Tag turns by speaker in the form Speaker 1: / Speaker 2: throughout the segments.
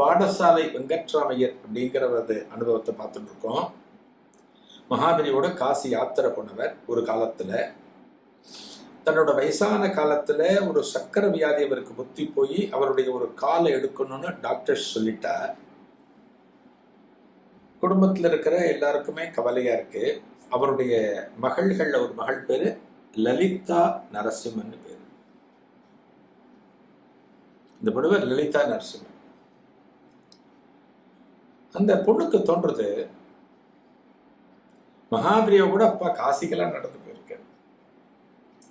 Speaker 1: பாடசாலை வெங்கட்ராமையர் அப்படிங்கிறவரது அனுபவத்தை பார்த்துட்டு இருக்கோம் மகாபலியோட காசி யாத்திரை போனவர் ஒரு காலத்தில். தன்னோட வயசான காலத்தில் ஒரு சக்கர வியாதி அவருக்கு புத்தி போய் அவருடைய ஒரு காலை எடுக்கணும்னு டாக்டர் சொல்லிட்டார். குடும்பத்தில் இருக்கிற எல்லாருக்குமே கவலையா இருக்கு. அவருடைய மகள்கள்ல ஒரு மகள் பேரு லலிதா நரசிம்மன் பேரு. இந்த பொண்ணு லலிதா நரசிம்மன். அந்த பொண்ணுக்கு தோன்றது மகாபிரியா கூட அப்பா காசிக்கெல்லாம் நடந்து போயிருக்க.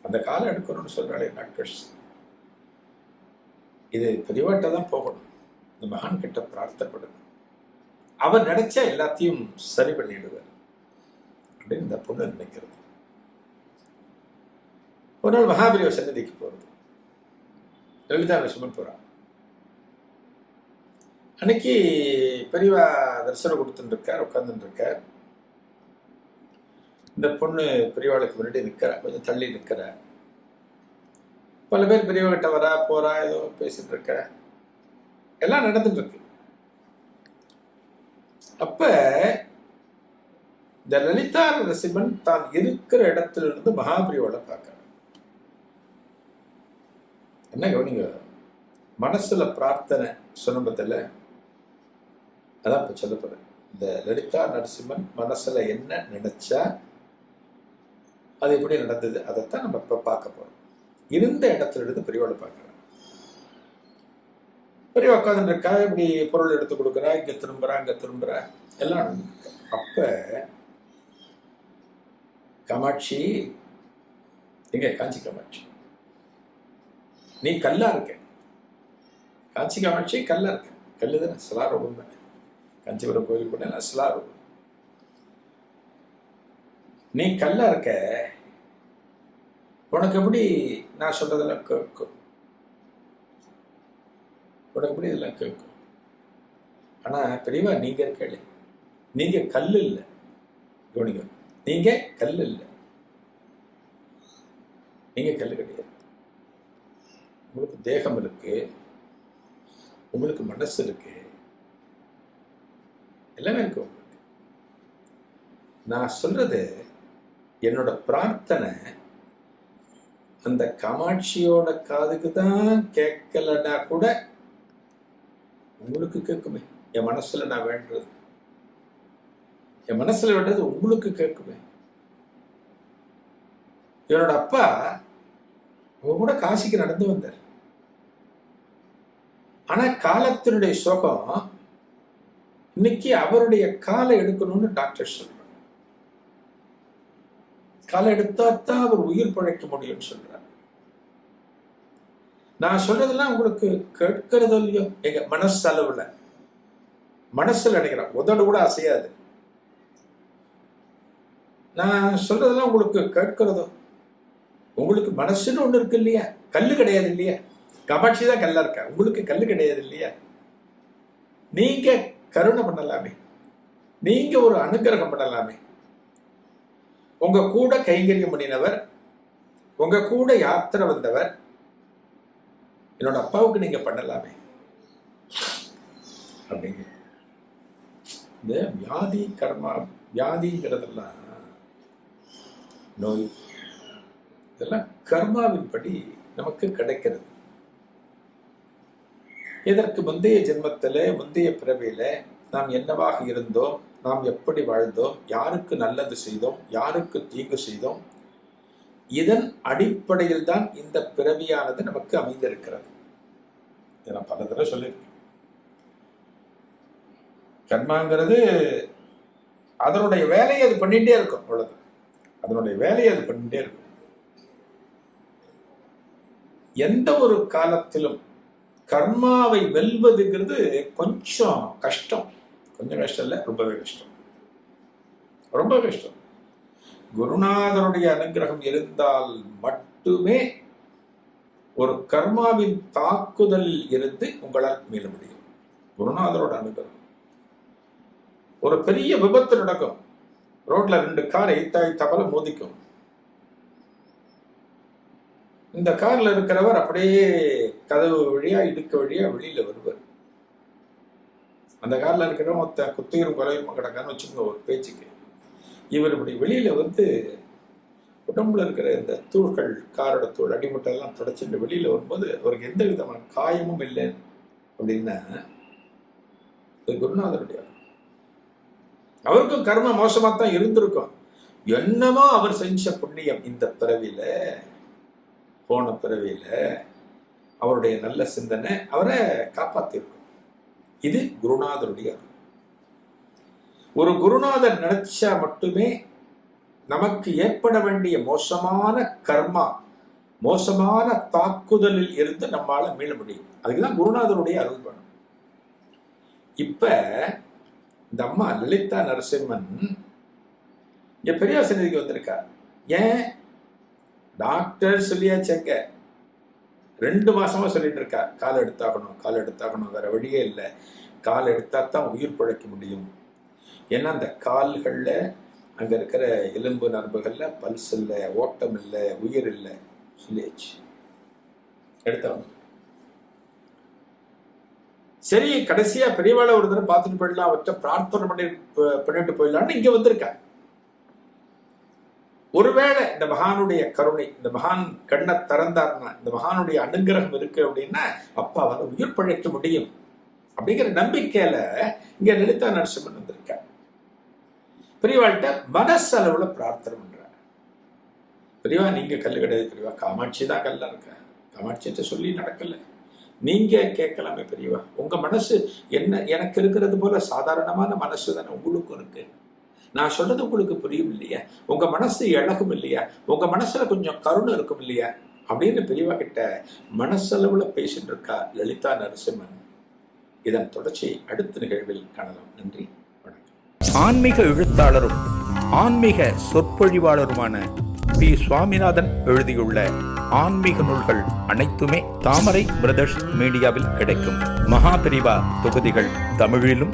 Speaker 1: அந்த காலம் எடுக்கணும்னு சொல்றாளே டாக்டர்ஸ் இது பெரியவாட்ட தான் போகணும். இந்த மகான் கிட்ட பிரார்த்தப்படுது. அவர் நினைச்சா எல்லாத்தையும் சரி பண்ணிடுவார் அப்படின்னு இந்த பொண்ணு நினைக்கிறது. ஒரு நாள் மகாபலிவ சன்னதிக்கு போறது. லலிதா நரசிம்மன் போறான் அன்னைக்கு பெரியவா தரிசனம் கொடுத்துட்டு இருக்கார் இந்த பொண்ணு பெரியவாளுக்கு முன்னாடி நிற்கிறா கொஞ்சம் தள்ளி நிற்கிறா. பல பேர் பெரியவா கிட்ட வரா போறா ஏதோ பேசிட்டு இருக்க. எல்லாம் நடந்துட்டு இருக்கு அப்ப இந்த லலிதா நரசிம்மன் தான் இருக்கிற இடத்துல இருந்து மகாபிரியோட பார்க்கிறார். என்ன கவனிங்க? மனசுல பிரார்த்தனை சொன்னபத்தில் அதான் இப்போ சொல்லப்படுறேன் இந்த லலிதா நரசிம்மன் மனசுல என்ன நினைச்சா அது எப்படி நடந்தது? அதைத்தான் நம்ம இப்ப பார்க்க போறோம். இருந்த இடத்துல இருந்து பெரியவாளை பார்க்கிறோம் பெரிய உட்காந்து இருக்கா இப்படி பொருள் எடுத்து கொடுக்குறா இங்க திரும்புகிறா இங்கே திரும்புகிறா எல்லாம் அப்போ அப்ப காமாட்சி எங்க? காஞ்சி காமாட்சி. நீ கல்லா இருக்க. காஞ்சி காமாட்சி கல்லா இருக்க. கல்லு தானே சிலாரூபம் தானே காஞ்சிபுரம் கோயிலுக்கு நல்லா இருக்கும். நீ கல்லா இருக்க உனக்கு எப்படி நான் சொல்றதெல்லாம் கேட்கும்? உனக்கு எப்படி இதெல்லாம் கேட்கும்? ஆனா பெரியவா நீங்க கேளு நீங்க கல் இல்லை. கவனிங்க நீங்க கல் இல்லை. நீங்க கல் கிடையாது. உங்களுக்கு தேகம் இருக்கு உங்களுக்கு மனசு இருக்கு. எல்லாமே இருக்கு உங்களுக்கு நான் சொல்றது என்னோட பிரார்த்தனை அந்த காமாட்சியோட காதுக்கு தான் கேட்கலடா கூட உங்களுக்கு கேட்குமே. என் மனசுல நான் வேண்டுறது. என் மனசுல வேண்டது உங்களுக்கு கேட்குமே. என்னோட அப்பா அவங்க கூட காசிக்கு நடந்து வந்தார். ஆனா காலத்தினுடைய சோகம் இன்னைக்கு அவருடைய காலை எடுக்கணும்னு டாக்டர் சொல்றார். காலை எடுத்தா தான் அவர் உயிர் பழைக்க முடியும்னு சொல்றார். நான் சொல்றதெல்லாம் உங்களுக்கு கேட்கறது இல்லையோ? எங்க மனசளவுல. மனசுல நினைக்கிறேன். உதடு கூட அசையாது. நான் சொல்றதெல்லாம் உங்களுக்கு கேட்கிறதோ? உங்களுக்கு மனசுன்னு ஒண்ணு இருக்கு இல்லையா? கல்லு கிடையாது இல்லையா? கபாட்சி தான் கல்லா இருக்கா? உங்களுக்கு கல்லு கிடையாது இல்லையா? நீங்க கருணை பண்ணலாமே. நீங்க ஒரு அனுகிரகம் பண்ணலாமே. உங்க கூட கைங்கரியம் பண்ணினவர் உங்க கூட யாத்திரை வந்தவர் என்னோட அப்பாவுக்கு நீங்க பண்ணலாமே. அப்படிங்க. இந்த வியாதி கர்மா வியாதிங்கிறதெல்லாம் நோய் இதெல்லாம் கர்மாவின்படி நமக்கு கிடைக்கிறது. இதற்கு முந்தைய ஜென்மத்தில் முந்தைய பிறவியில நாம் என்னவாக இருந்தோம்? நாம் எப்படி வாழ்ந்தோம்? யாருக்கு நல்லது செய்தோம்? யாருக்கு தீங்கு செய்தோம்? இதன் அடிப்படையில் தான் இந்த பிறவியானது நமக்கு அமைந்திருக்கிறது. இதை நான் பல தடவை சொல்லியிருக்கேன். கர்மாங்கிறது அதனுடைய வேலையை அது பண்ணிகிட்டே இருக்கும் அவ்வளவு அதனுடைய வேலையை அது பண்ணிகிட்டே இருக்கும். எந்த ஒரு காலத்திலும் கர்மாவை வெல்வதுங்கிறது கொஞ்சம் கஷ்டம். கொஞ்சம் கஷ்டம் இல்லை ரொம்பவே கஷ்டம். ரொம்ப கஷ்டம். குருநாதருடைய அனுகிரகம் இருந்தால் மட்டுமே ஒரு கர்மாவின் தாக்குதலில் இருந்து உங்களால் மீள முடியும். குருநாதரோட அனுகிரகம். ஒரு பெரிய விபத்து நடக்கும். ரோட்ல ரெண்டு கார் எய்த்தாய் தபல மோதிக்கும். இந்த கார்ல இருக்கிறவர் அப்படியே கதவு வழியா இடுக்க வழியா வெளியில வருவார். அந்த கார்ல இருக்கிறவங்க மொத்த குத்துயிரும் கொலையும் கிடக்கான்னு வச்சுக்கோங்க ஒரு பேச்சுக்கு இவர் இப்படி வெளியில வந்து உடம்புல இருக்கிற இந்த தூள்கள் காரோட தூள் அடிமட்டெல்லாம் தொடச்சிட்டு வெளியில வரும்போது அவருக்கு எந்த விதமான காயமும் இல்லை அப்படின்னா இது குருநாதருடைய அவருக்கும் கர்ம மோசமா தான் இருந்திருக்கும். என்னமோ அவர் செஞ்ச புண்ணியம் இந்த பிறவியில போன பிறவியில் அவருடைய நல்ல சிந்தனை அவரை காப்பாத்திருக்கும் இது குருநாதருடைய அருள். ஒரு குருநாதர் நினைச்சா மட்டுமே நமக்கு ஏற்பட வேண்டிய மோசமான கர்மா மோசமான தாக்குதலில் இருந்து நம்மால மீள முடியும். அதுக்குதான் குருநாதருடைய அருள் வேணும். இப்ப இந்த அம்மா லலிதா நரசிம்மன் இங்க பெரியார் சன்னிதிக்கு வந்திருக்கார். ஏன்? டாக்டர் சொல்லியாச்சேங்க ரெண்டு மாசமா சொல்லிட்டு இருக்கா கால் எடுத்தாகணும் கால் எடுத்தாகணும் வேற வழியே இல்லை. கால் எடுத்தா தான் உயிர் பிழைக்க முடியும். ஏன்னா அந்த கால்களில் அங்க இருக்கிற எலும்பு நரம்புகள்ல பல்ஸ் இல்லை ஓட்டம் இல்லை உயிர் இல்லை. சொல்லியாச்சு. எடுத்தாகணும் சரி கடைசியா பெரியவாளை ஒரு தடவை பார்த்துட்டு போயிடலாம். அவர்கிட்ட பிரார்த்தனை பண்ணி பண்ணிட்டு போயிடலாம்னு இங்க வந்திருக்கேன் ஒருவேளை இந்த மகானுடைய கருணை இந்த மகான் கண்ணை திறந்தார்னா இந்த மகானுடைய அனுகிரகம் இருக்கு அப்படின்னா அப்பா அவரை உயிர் பிழைக்க முடியும். அப்படிங்கிற நம்பிக்கையில இங்க லலிதா நரசிம்மன் வந்திருக்கா பெரியவாள்கிட்ட மனசளவுல பிரார்த்தனை பண்ற பெரியவா நீங்க கல்லு கிடையாது பெரியவா. காமாட்சி தான் கல்லா இருக்க. காமாட்சிட்ட சொல்லி நடக்கல. நீங்க கேட்கலாமே பெரியவா. உங்க மனசு என்ன எனக்கு இருக்கிறது போல சாதாரணமான மனசு தானே உங்களுக்கும் இருக்கு. நான் சொல்றது உங்களுக்கு புரியும் இல்லையா உங்க மனசு இழகும் இல்லையா உங்க மனசுல கொஞ்சம் கருணை இருக்கும் இல்லையா அப்படின்னு பெரியவா கிட்ட மனசளவுல பேசிட்டு இருக்கா லலிதா நரசிம்மன். இதன் தொடர்ச்சியை அடுத்த நிகழ்வில் காணலாம். நன்றி. வணக்கம்.
Speaker 2: ஆன்மீக எழுத்தாளரும் ஆன்மீக சொற்பொழிவாளருமான பி. சுவாமிநாதன் எழுதியுள்ள ஆன்மீக நூல்கள் அனைத்துமே தாமரை பிரதர்ஸ் மீடியாவில் கிடைக்கும். மகாபிரிவா தொகுதிகள் தமிழிலும்